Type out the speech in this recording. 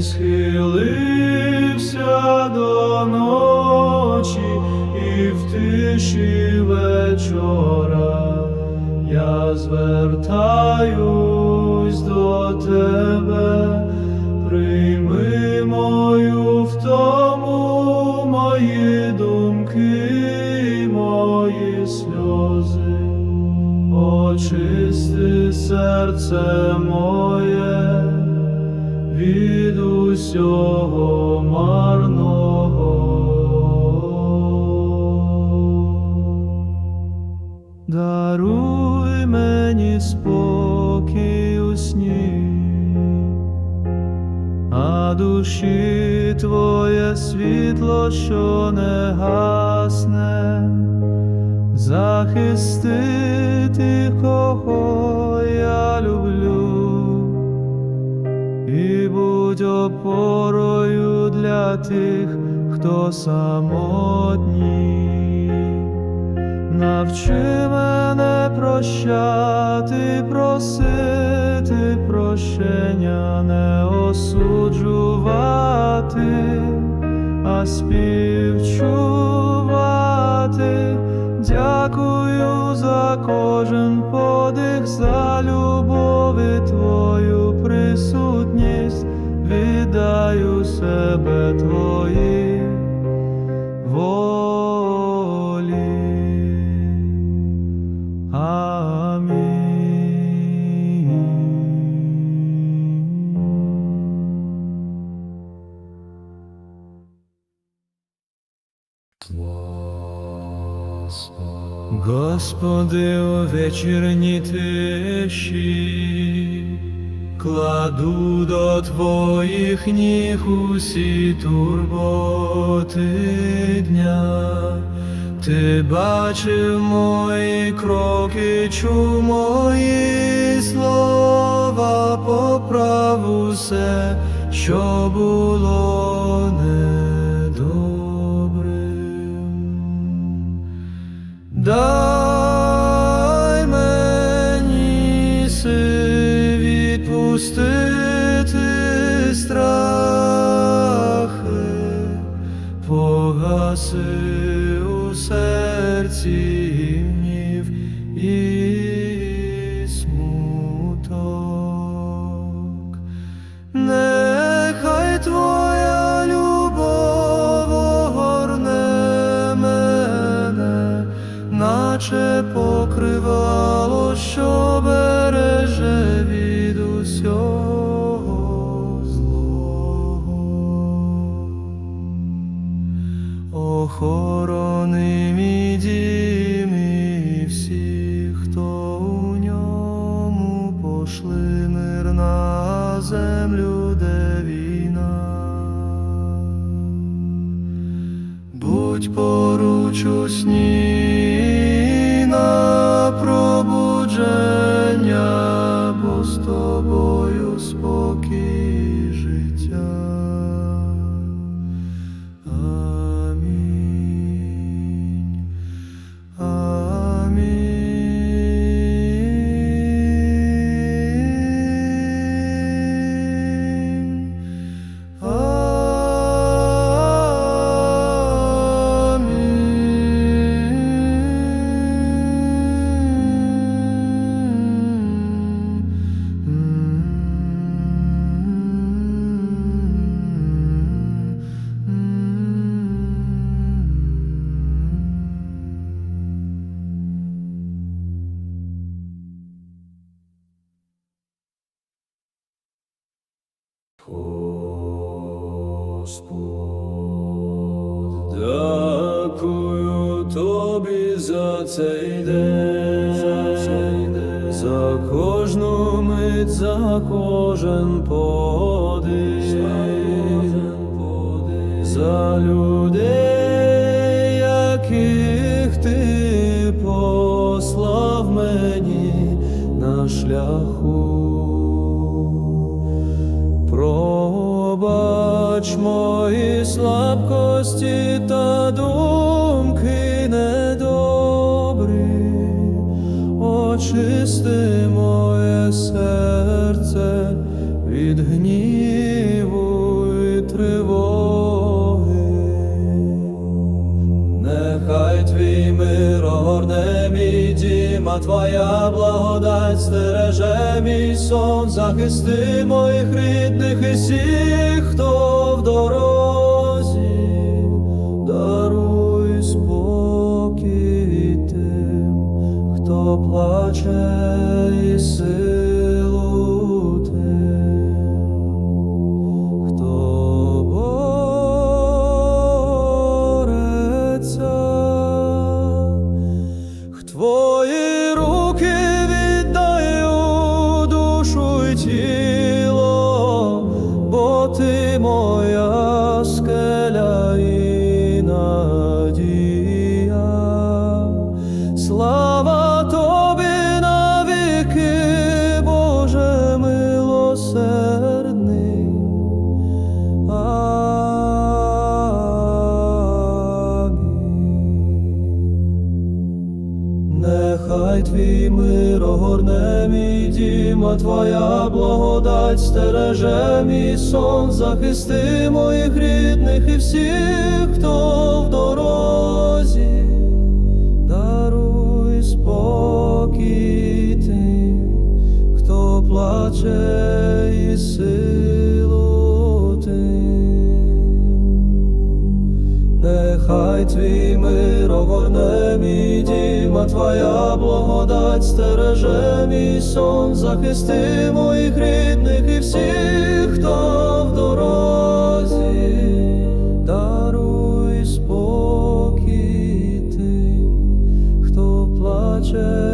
Схилився до ночі, і в тиші вечора я звертаюсь до тебе, прийми мою втому, мої думки, мої сльози, очисти серце моє від усього марного. Даруй мені спокій у сні, а душі твоє світло, що не гасне, захистити кого я люблю, будь опорою для тих, хто самотній. Навчи мене прощати, просити прощення, не осуджувати, а співчувати. Віддаю себе твої волі. Амінь. Господи, у вечірній тиші, кладу до Твоїх ніг усі турботи дня. Ти бачив мої кроки, чув мої слова, поправ усе, що було недобрим. Дай наче покривало, що береже від усього злого. Охорони мій дім і всіх, хто у ньому пошли мир на землю, де. Будь поруч у сні пробудження, бо з тобою Господь, тобі за цей день, за кожну мить, за кожен подих, за людей, яких ти послав мені на шляху. страсті та думки недобрі, очисти моє серце від гніву і тривоги, нехай твій мир огорне мій дім, а твоя благодать стереже мій сон, захисти моїх рідних і всіх, хто в дорозі. Дім, твоя благодать стереже мій сон, захисти моїх рідних і всіх, хто в дорозі, даруй спокій тим, хто плаче і силу тим. Нехай твій мир огорне мій дім, а твоя благодать стереже мій сон, захисти моїх рідних і всіх, хто в дорозі, даруй спокій тим, хто плаче